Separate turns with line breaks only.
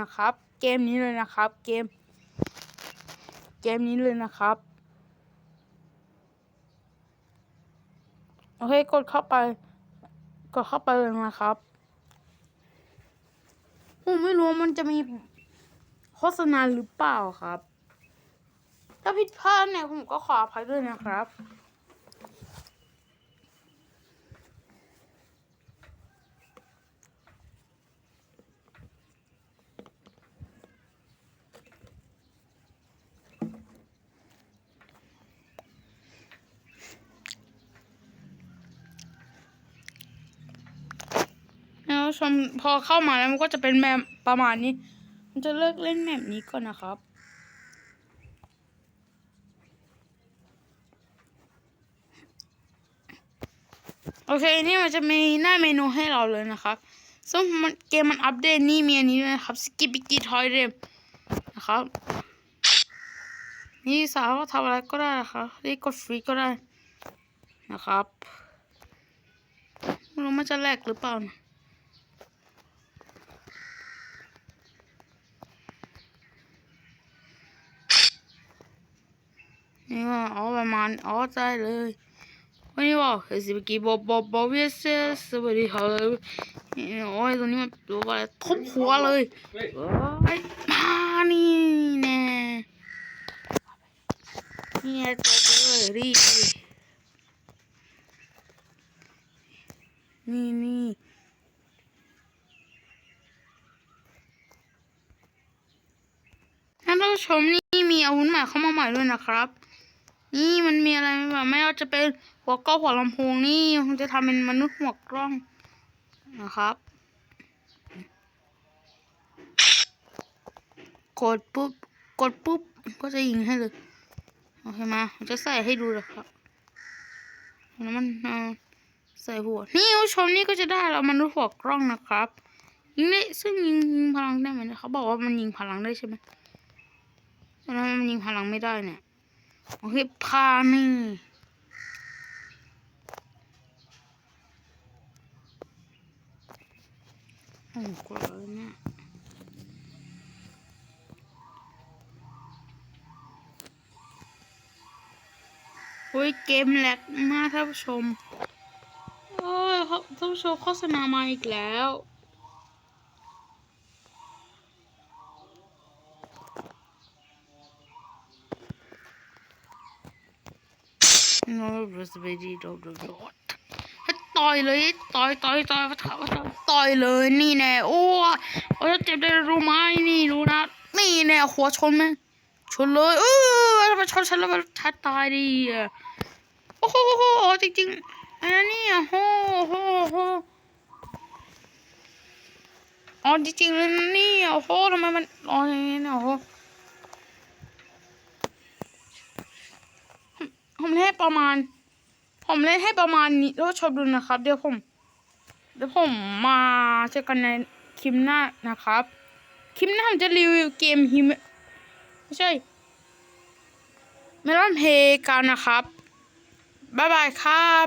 นะครับ เกมนี้เลยนะครับ เกม เกมนี้เลยนะครับ โอเคกดเข้าไป กดเข้าไปเลยนะครับผมไม่รู้มันจะมีโฆษณาหรือเปล่าครับ ถ้าผิดพลาดเนี่ยผมก็ขออภัยด้วยนะครับ แล้ชมพอเข้ามาแล้วมันก็จะเป็นแมปประมาณนี้ มันจะเลิกเล่นแมปนี้ก่อนนะครับ โอเคนี่มันจะมีหน้าเมนูให้เราเลยนะครับซึ่งมันเกมมันอัปเดตนี่มีอันนี้ด้วยนะครับสกิปปิกิทอยเรมนะครับ นี่สามารถทำอะไรก็ได้นะครับนี่กดฟรีก็ได้นะครับไม่รู้มันจะแลกหรือเปล่านะ นี่ว่าอ๋อประมาณอ๋อใจเลยวันนี้ว่าเฮ้ยสิเมื่อกี้บอกบอบอกเวียเซสวัสดีครับนี่โอ้ยตรงนี้มันตัวอะไรทุบหัวเลยไอ้มานี่แน่นี่ไงตัวเลยรีนี่นี่ท่านผู้ชมนี่มีอาวุธใหม่เข้ามาใหม่ด้วยนะครับ อะไรไมแบบไม่ว่าจะเป็นหัวกล้องหัวลำโพงนี่มันจะทำเป็นมนุษย์หัวกล้องนะครับ กดปุ๊บกดปุ๊บก็จะยิงให้เลยโอเคมาจะใส่ให้ดูเลยครับแล้วมันเออใส่หัวนี่ผู้ชมนี่ก็จะได้แล้วมนุษย์หัวกล้องนะครับยิงได้ซึ่งยิงยิงพลังได้ไหมเขาบอกว่ามันยิงพลังได้ใช่ไหมแล้วมันยิงพลังไม่ได้เนี่ย โอเคพานี่โอ้กว่าแล้วเนี่ยโอ้ยเกมแลกมากท่านผู้ชม โอ้ยท่านผู้ชมโฆษณามาอีกแล้ว โน้ตสเปดีโดดโดดต่อยเลยต่อยต่อยต่อยต่อยต่อยเลยนี่แน่โอ้โอ้ยเจ็บได้รู้ไหมนี่รู้นะนี่แน่หัวชนไหมชนเลยเออทำไมชนฉันแล้วมันชัดตายดิโอ้โหโอ้โหจริงๆอันนี้อะโอ้โหโอ้โหอ๋อจริงๆเลยนะนี่อะโอ้โหทำไมมันอ๋ออย่างนี้เนี่ยโอ้โห ผมเล่นให้ประมาณ ผมเล่นให้ประมาณนี้แล้วชมดูนะครับ เดี๋ยวผม เดี๋ยวผมมาเจอกันในคลิปหน้านะครับ คลิปหน้าผมจะรีวิวเกมฮิมไม่ใช่เมลอนเพกันนะครับ บ๊ายบายครับ